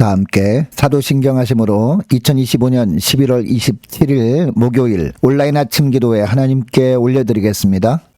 다 함께 사도신경 하심으로 2025년 11월 27일 목요일 온라인 아침 기도에 하나님께 올려드리겠습니다.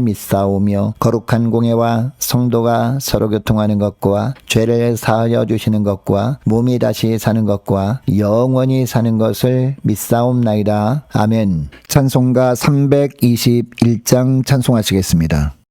믿사오며 거룩한 공예와 성도가 서로 교통하는 것과 죄를 사하여 주시는 것과 몸이 다시 사는 것과 영원히 사는 것을 믿사옵나이다. 아멘. 찬송가 321장 찬송하시겠습니다.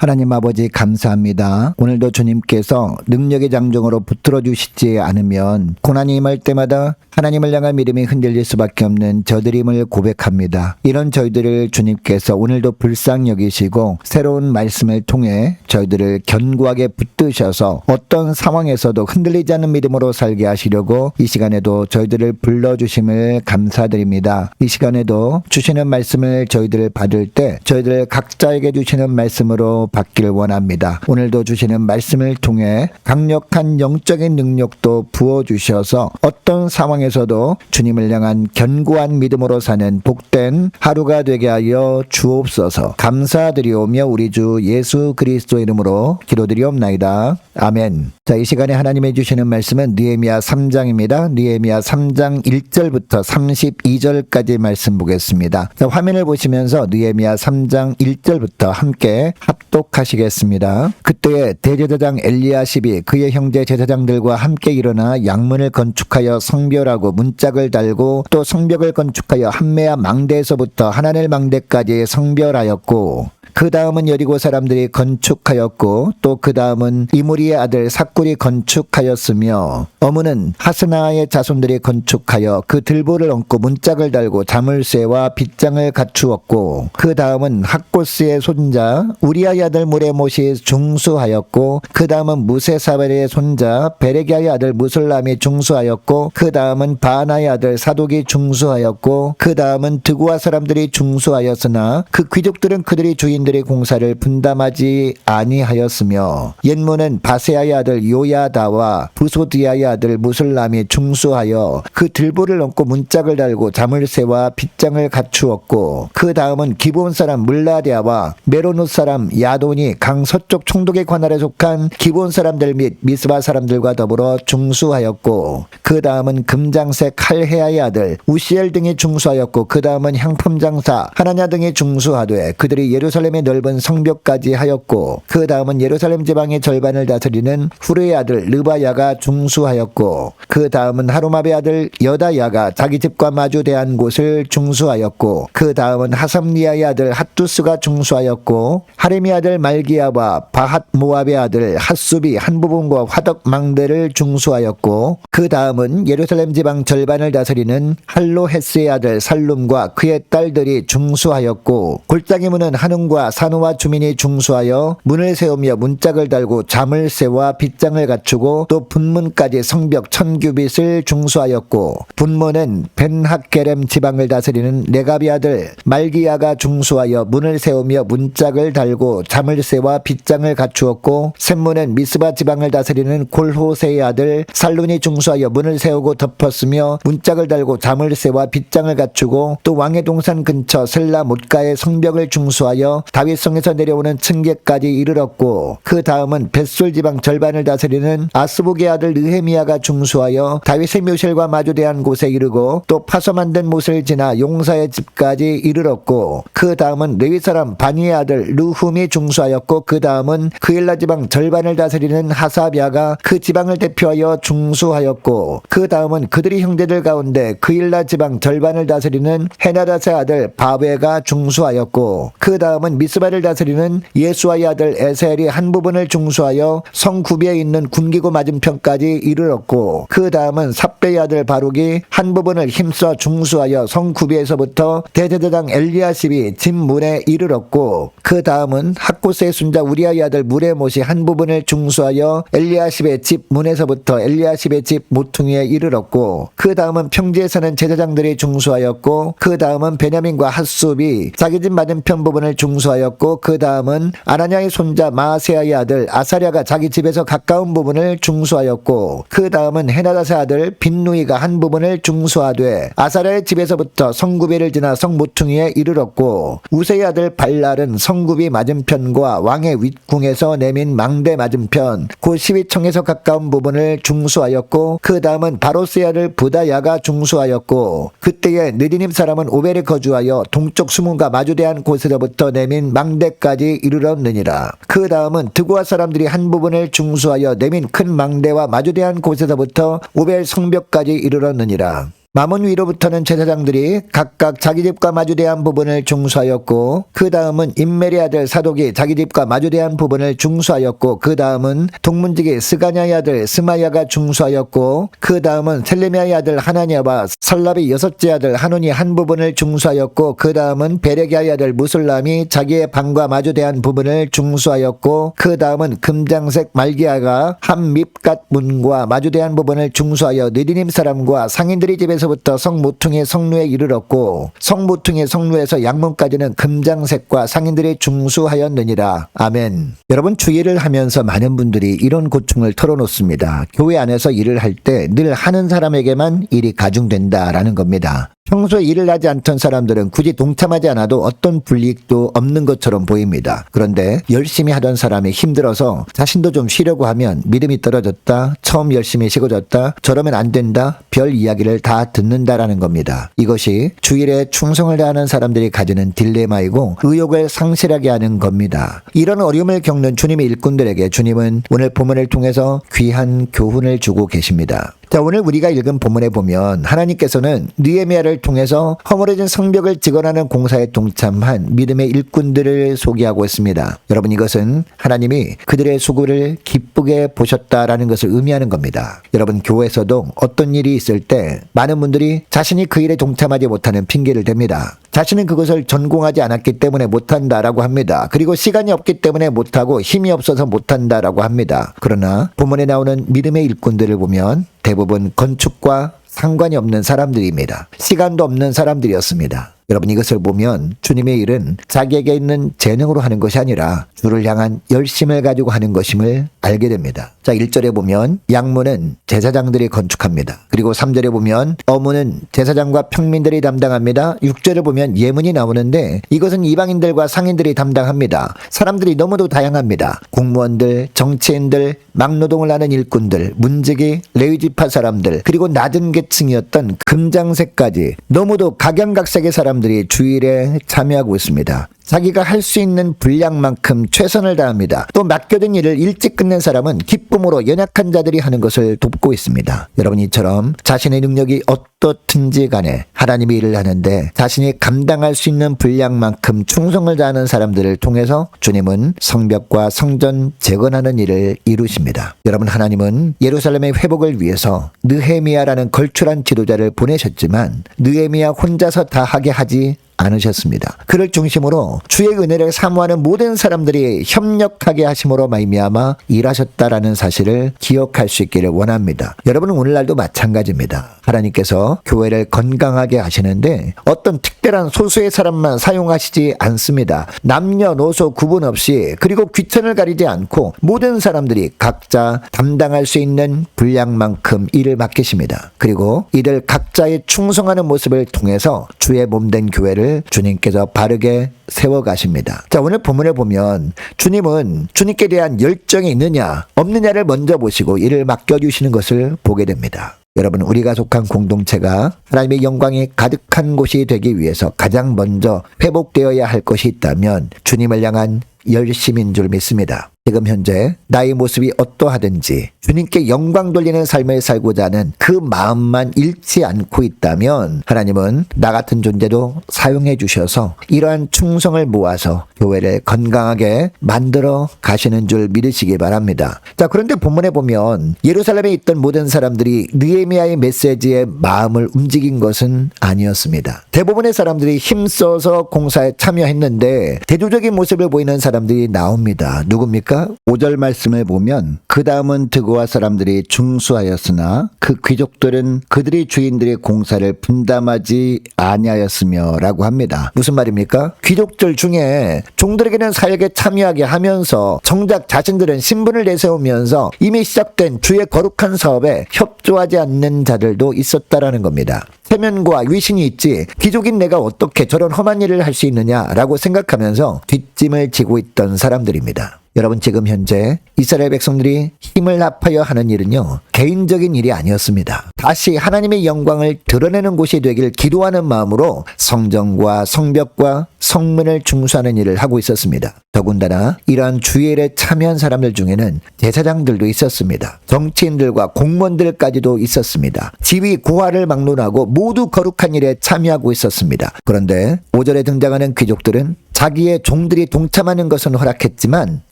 하나님 아버지 감사합니다. 오늘도 주님께서 능력의 장정으로 붙들어 주시지 않으면 고난이 임할 때마다 하나님을 향한 믿음이 흔들릴 수밖에 없는 저들임을 고백합니다. 이런 저희들을 주님께서 오늘도 불쌍히 여기시고 새로운 말씀을 통해 저희들을 견고하게 붙드셔서 어떤 상황에서도 흔들리지 않는 믿음으로 살게 하시려고 이 시간에도 저희들을 불러주심을 감사드립니다. 이 시간에도 주시는 말씀을 저희들 받을 때 저희들 각자에게 주시는 말씀으로 받기를 원합니다. 오늘도 주시는 말씀을 통해 강력한 영적인 능력도 부어주셔서 어떤 상황에서도 주님을 향한 견고한 믿음으로 사는 복된 하루가 되게 하여 주옵소서 감사드리오며 우리 주 예수 그리스도 이름으로 기도드리옵나이다. 아멘. 자, 이 시간에 하나님이 주시는 말씀은 느헤미야 3장입니다. 느헤미야 3장 1절부터 32절까지 말씀 보겠습니다. 자, 화면을 보시면서 느헤미야 3장 1절부터 함께 합독 똑똑하시겠습니다. 그때에 대제사장 엘리야십이 그의 형제 제사장들과 함께 일어나 양문을 건축하여 성별하고 문짝을 달고 또 성벽을 건축하여 한매야 망대에서부터 하나넬 망대까지 성별하였고 그 다음은 여리고 사람들이 건축하였고 또 그 다음은 이무리의 아들 삭굴이 건축하였으며 어무는 하스나의 자손들이 건축하여 그 들보를 얹고 문짝을 달고 자물쇠와 빗장을 갖추었고 그 다음은 학고스의 손자 우리아의 아들 무레못이 중수하였고 그 다음은 무세사벨의 손자 베레기아의 아들 무술람이 중수하였고 그 다음은 바나의 아들 사독이 중수하였고 그 다음은 드구아 사람들이 중수하였으나 그 귀족들은 그들이 주인 들의 공사를 분담하지 아니하였으며 옛문은 바세아의 아들 요야다와 부소디아의 아들 무술람이 중수하여 그 들보를 얹고 문짝을 달고 자물쇠와 빗장을 갖추었고 그 다음은 기본 사람 물라디아와 메로누 사람 야돈이 강 서쪽 총독의 관할에 속한 기본 사람들 및 미스바 사람들과 더불어 중수하였고 그 다음은 금장색 칼헤아의 아들 우시엘 등이 중수하였고 그 다음은 향품 장사 하나냐 등이 중수하되 그들이 예루살렘 의 넓은 성벽까지 하였고 그 다음은 예루살렘 지방의 절반을 다스리는 후르의 아들 르바야가 중수하였고 그 다음은 하루마베 아들 여다야가 자기 집과 마주 대한 곳을 중수하였고 그 다음은 하삼리아의 아들 핫두스가 중수하였고 하레미 아들 말기야와 바핫 모압의 아들 핫수비 한 부분과 화덕 망대를 중수하였고 그 다음은 예루살렘 지방 절반을 다스리는 할로헤스의 아들 살룸과 그의 딸들이 중수하였고 골짜기 문은 한웅과 산우와 주민이 중수하여 문을 세우며 문짝을 달고 자물쇠와 빗장을 갖추고 또 분문까지 성벽 천규빗을 중수하였고 분문은 벤학게렘 지방을 다스리는 네가비 아들 말기야가 중수하여 문을 세우며 문짝을 달고 자물쇠와 빗장을 갖추었고 샘문은 미스바 지방을 다스리는 골호세의 아들 살룬이 중수하여 문을 세우고 덮었으며 문짝을 달고 자물쇠와 빗장을 갖추고 또 왕의 동산 근처 셀라 못가의 성벽을 중수하여 다윗성에서 내려오는 층계까지 이르렀고 그 다음은 벳솔 지방 절반을 다스리는 아스복의 아들 느헤미야가 중수하여 다윗의 묘실과 마주대한 곳에 이르고 또 파서 만든 못을 지나 용사의 집까지 이르렀고 그 다음은 레위 사람 바니의 아들 루훔이 중수하였고 그 다음은 그일라 지방 절반을 다스리는 하사비아가 그 지방을 대표하여 중수하였고 그 다음은 그들이 형제들 가운데 그일라 지방 절반을 다스리는 헤나다스의 아들 바베가 중수하였고 그 다음은 미스바를 다스리는 예수아의 아들 에셀이 한 부분을 중수하여 성구비에 있는 군기고 맞은편까지 이르렀고 그 다음은 삽배의 아들 바룩이 한 부분을 힘써 중수하여 성구비에서부터 대제사장 엘리야십이 집문에 이르렀고 그 다음은 학고스의 순자 우리아의 아들 무레못이 한 부분을 중수하여 엘리야십의 집 문에서부터 엘리야십의 집 모퉁이에 이르렀고 그 다음은 평지에 사는 제사장들이 중수하였고 그 다음은 베냐민과 핫숲이 자기 집 맞은편 부분을 중수 하였고 그 다음은 아나냐의 손자 마세아의 아들 아사랴가 자기 집에서 가까운 부분을 중수하였고 그 다음은 헤나다의 아들 빈누이가 한 부분을 중수하되 아사랴의 집에서부터 성구비를 지나 성모퉁이에 이르렀고 우세의 아들 발랄은 성구비 맞은편과 왕의 윗궁에서 내민 망대 맞은편 곧 시위청에서 가까운 부분을 중수하였고 그 다음은 바로스의 아들 부다야가 중수하였고 그때에 느디님 사람은 오벨에 거주하여 동쪽 수문과 마주대한 곳에서부터 내민 망대까지 이르렀느니라. 그 다음은 드고아 사람들이 한 부분을 중수하여 내민 큰 망대와 마주대한 곳에서부터 오벨 성벽까지 이르렀느니라 마문 위로부터는 제사장들이 각각 자기 집과 마주대한 부분을 중수하였고 그 다음은 임메리 아들 사독이 자기 집과 마주대한 부분을 중수하였고 그 다음은 동문직이 스가냐의 아들 스마야가 중수하였고 그 다음은 셀레미아의 아들 하나냐와 설랍의 여섯째 아들 하논이 한 부분을 중수하였고 그 다음은 베레기아의 아들 무술람이 자기의 방과 마주대한 부분을 중수하였고 그 다음은 금장색 말기야가 한 밉갓 문과 마주대한 부분을 중수하여 느디님 사람과 상인들이 집에서 부터 성모퉁이 성루에 이르렀고 성모퉁이 성루에서 양문까지는 금장색과 상인들이 중수하였느니라. 아멘. 여러분 주일을 하면서 많은 분들이 이런 고충을 털어놓습니다. 교회 안에서 일을 할 때 늘 하는 사람에게만 일이 가중된다라는 겁니다. 평소에 일을 하지 않던 사람들은 굳이 동참하지 않아도 어떤 불이익도 없는 것처럼 보입니다. 그런데 열심히 하던 사람이 힘들어서 자신도 좀 쉬려고 하면 믿음이 떨어졌다, 처음 열심히 식어졌다, 저러면 안 된다, 별 이야기를 다 듣는다라는 겁니다. 이것이 주일에 충성을 다하는 사람들이 가지는 딜레마이고 의욕을 상실하게 하는 겁니다. 이런 어려움을 겪는 주님의 일꾼들에게 주님은 오늘 본문을 통해서 귀한 교훈을 주고 계십니다. 자, 오늘 우리가 읽은 본문에 보면 하나님께서는 느헤미야를 통해서 허물어진 성벽을 직원하는 공사에 동참한 믿음의 일꾼들을 소개하고 있습니다. 여러분 이것은 하나님이 그들의 수고를 기쁘게 보셨다라는 것을 의미하는 겁니다. 여러분 교회에서도 어떤 일이 있을 때 많은 분들이 자신이 그 일에 동참하지 못하는 핑계를 댑니다. 자신은 그것을 전공하지 않았기 때문에 못한다라고 합니다. 그리고 시간이 없기 때문에 못하고 힘이 없어서 못한다라고 합니다. 그러나 본문에 나오는 믿음의 일꾼들을 보면 대부분 건축과 상관이 없는 사람들입니다. 시간도 없는 사람들이었습니다. 여러분 이것을 보면 주님의 일은 자기에게 있는 재능으로 하는 것이 아니라 주를 향한 열심을 가지고 하는 것임을 알게 됩니다. 자, 1절에 보면 양문은 제사장들이 건축합니다. 그리고 3절에 보면 어문은 제사장과 평민들이 담당합니다. 6절에 보면 예문이 나오는데 이것은 이방인들과 상인들이 담당합니다. 사람들이 너무도 다양합니다. 공무원들, 정치인들, 막노동을 하는 일꾼들, 문지기, 레위지파 사람들, 그리고 낮은 계층이었던 금장색까지 너무도 각양각색의 사람 들이 주일에 참여하고 있습니다. 자기가 할 수 있는 분량만큼 최선을 다합니다. 또 맡겨진 일을 일찍 끝낸 사람은 기쁨으로 연약한 자들이 하는 것을 돕고 있습니다. 여러분 이처럼 자신의 능력이 어떻든지 간에 하나님이 일을 하는데 자신이 감당할 수 있는 분량만큼 충성을 다하는 사람들을 통해서 주님은 성벽과 성전 재건하는 일을 이루십니다. 여러분 하나님은 예루살렘의 회복을 위해서 느헤미야라는 걸출한 지도자를 보내셨지만 느헤미야 혼자서 다 하게 하지 않으셨습니다. 그를 중심으로 주의 은혜를 사모하는 모든 사람들이 협력하게 하심으로 말미암아 일하셨다라는 사실을 기억할 수 있기를 원합니다. 여러분은 오늘날도 마찬가지입니다. 하나님께서 교회를 건강하게 하시는데 어떤 특별한 소수의 사람만 사용하시지 않습니다. 남녀노소 구분 없이 그리고 귀천을 가리지 않고 모든 사람들이 각자 담당할 수 있는 분량만큼 일을 맡기십니다. 그리고 이들 각자의 충성하는 모습을 통해서 주의 몸된 교회를 주님께서 바르게 세워 가십니다. 자, 오늘 본문을 보면 주님은 주님께 대한 열정이 있느냐, 없느냐를 먼저 보시고 이를 맡겨 주시는 것을 보게 됩니다. 여러분, 우리가 속한 공동체가 하나님의 영광이 가득한 곳이 되기 위해서 가장 먼저 회복되어야 할 것이 있다면 주님을 향한 열심인 줄 믿습니다. 지금 현재 나의 모습이 어떠하든지 주님께 영광 돌리는 삶을 살고자 하는 그 마음만 잃지 않고 있다면 하나님은 나 같은 존재도 사용해 주셔서 이러한 충성을 모아서 교회를 건강하게 만들어 가시는 줄 믿으시기 바랍니다. 자, 그런데 본문에 보면 예루살렘에 있던 모든 사람들이 느헤미야의 메시지에 마음을 움직인 것은 아니었습니다. 대부분의 사람들이 힘써서 공사에 참여했는데 대조적인 모습을 보이는 사람들이 나옵니다. 누굽니까? 5절 말씀을 보면 그 다음은 드고아 사람들이 중수하였으나 그 귀족들은 그들이 주인들의 공사를 분담하지 아니하였으며 라고 합니다. 무슨 말입니까? 귀족들 중에 종들에게는 사역에 참여하게 하면서 정작 자신들은 신분을 내세우면서 이미 시작된 주의 거룩한 사업에 협조하지 않는 자들도 있었다라는 겁니다. 세면과 위신이 있지 귀족인 내가 어떻게 저런 험한 일을 할 수 있느냐라고 생각하면서 뒷짐을 지고 있던 사람들입니다. 여러분 지금 현재 이스라엘 백성들이 힘을 합하여 하는 일은요 개인적인 일이 아니었습니다. 다시 하나님의 영광을 드러내는 곳이 되길 기도하는 마음으로 성전과 성벽과 성문을 중수하는 일을 하고 있었습니다. 더군다나 이러한 주일에 참여한 사람들 중에는 제사장들도 있었습니다. 정치인들과 공무원들까지도 있었습니다. 지위 고하를 막론하고 모두 거룩한 일에 참여하고 있었습니다. 그런데 5절에 등장하는 귀족들은 자기의 종들이 동참하는 것은 허락했지만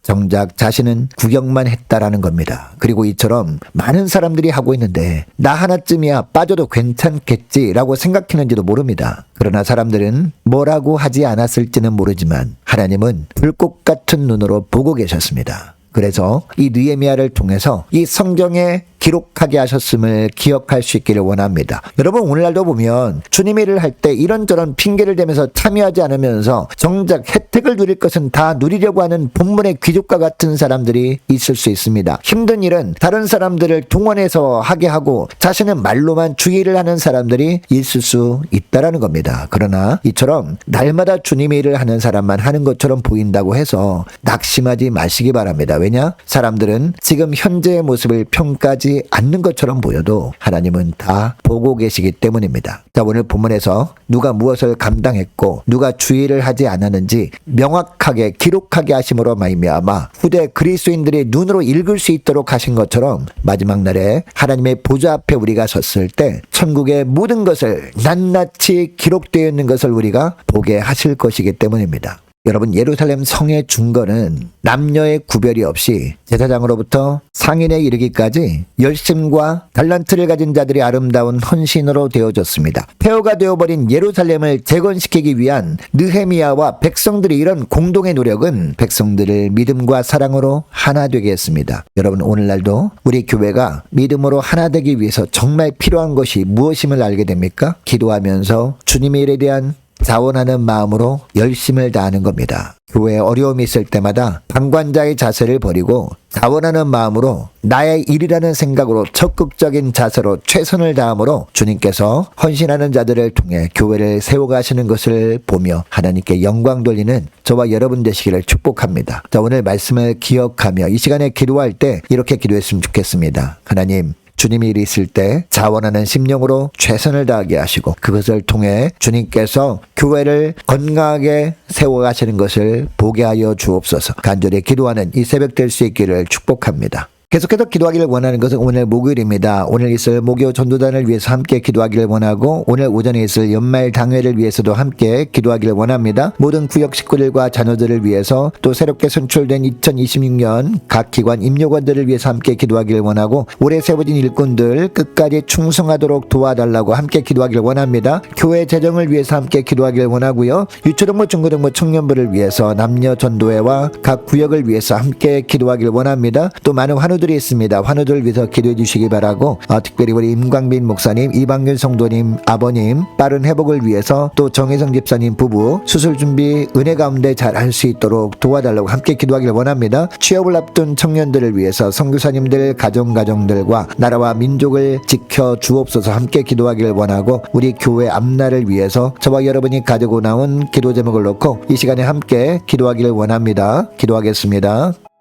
정작 자신은 구경만 했다라는 겁니다. 그리고 이처럼 많은 사람들이 하고 있는데 나 하나쯤이야 빠져도 괜찮겠지라고 생각했는지도 모릅니다. 그러나 사람들은 뭐라고 하지 않았을지는 모르지만 하나님은 불꽃 같은 눈으로 보고 계셨습니다. 그래서 이 느헤미야를 통해서 이 성경의 기록하게 하셨음을 기억할 수 있기를 원합니다. 여러분 오늘날도 보면 주님의 일을 할 때 이런저런 핑계를 대면서 참여하지 않으면서 정작 혜택을 누릴 것은 다 누리려고 하는 본문의 귀족과 같은 사람들이 있을 수 있습니다. 힘든 일은 다른 사람들을 동원해서 하게 하고 자신은 말로만 주의를 하는 사람들이 있을 수 있다라는 겁니다. 그러나 이처럼 날마다 주님의 일을 하는 사람만 하는 것처럼 보인다고 해서 낙심하지 마시기 바랍니다. 왜냐? 사람들은 지금 현재의 모습을 평가하지 않는 것처럼 보여도 하나님은 다 보고 계시기 때문입니다. 자, 오늘 본문에서 누가 무엇을 감당했고 누가 주의를 하지 않았는지 명확하게 기록하게 하심으로 말미암아 후대 그리스도인들의 눈으로 읽을 수 있도록 하신 것처럼 마지막 날에 하나님의 보좌 앞에 우리가 섰을 때 천국의 모든 것을 낱낱이 기록되어 있는 것을 우리가 보게 하실 것이기 때문입니다. 여러분 예루살렘 성의 중거는 남녀의 구별이 없이 제사장으로부터 상인에 이르기까지 열심과 달란트를 가진 자들이 아름다운 헌신으로 되어졌습니다. 폐허가 되어버린 예루살렘을 재건시키기 위한 느헤미야와 백성들이 이런 공동의 노력은 백성들을 믿음과 사랑으로 하나 되게 했습니다. 여러분 오늘날도 우리 교회가 믿음으로 하나 되기 위해서 정말 필요한 것이 무엇임을 알게 됩니까? 기도하면서 주님의 일에 대한 자원하는 마음으로 열심을 다하는 겁니다. 교회에 어려움이 있을 때마다 방관자의 자세를 버리고 자원하는 마음으로 나의 일이라는 생각으로 적극적인 자세로 최선을 다함으로 주님께서 헌신하는 자들을 통해 교회를 세워가시는 것을 보며 하나님께 영광 돌리는 저와 여러분 되시기를 축복합니다. 자, 오늘 말씀을 기억하며 이 시간에 기도할 때 이렇게 기도했으면 좋겠습니다. 하나님, 주님이 일이 있을 때 자원하는 심령으로 최선을 다하게 하시고 그것을 통해 주님께서 교회를 건강하게 세워가시는 것을 보게 하여 주옵소서 간절히 기도하는 이 새벽 될 수 있기를 축복합니다. 계속해서 기도하기를 원하는 것은 오늘 목요일입니다. 오늘 있을 목요 전도단을 위해서 함께 기도하기를 원하고 오늘 오전에 있을 연말 당회를 위해서도 함께 기도하기를 원합니다. 모든 구역 식구들과 자녀들을 위해서 또 새롭게 선출된 2026년 각 기관 임요관들을 위해서 함께 기도하기를 원하고 올해 세워진 일꾼들 끝까지 충성하도록 도와달라고 함께 기도하기를 원합니다. 교회 재정을 위해서 함께 기도하기를 원하고요. 유초등부 중고등부 청년부를 위해서 남녀 전도회와 각 구역을 위해서 함께 기도하기를 원합니다. 또 많은 환 우들이 있습니다. 환우들을 위해서 기도해 주시기 바라고 어, 특별히 우리 임광빈 목사님, 이방균 성도님, 아버님 빠른 회복을 위해서 또 정혜성 집사님 부부 수술 준비 은혜 가운데 잘 할 수 있도록 도와달라고 함께 기도하기를 원합니다. 취업을 앞둔 청년들을 위해서 선교사님들 가정 가정들과 나라와 민족을 지켜 주옵소서 함께 기도하기를 원하고 우리 교회 앞날을 위해서 저와 여러분이 가지고 나온 기도 제목을 놓고 이 시간에 함께 기도하기를 원합니다. 기도하겠습니다.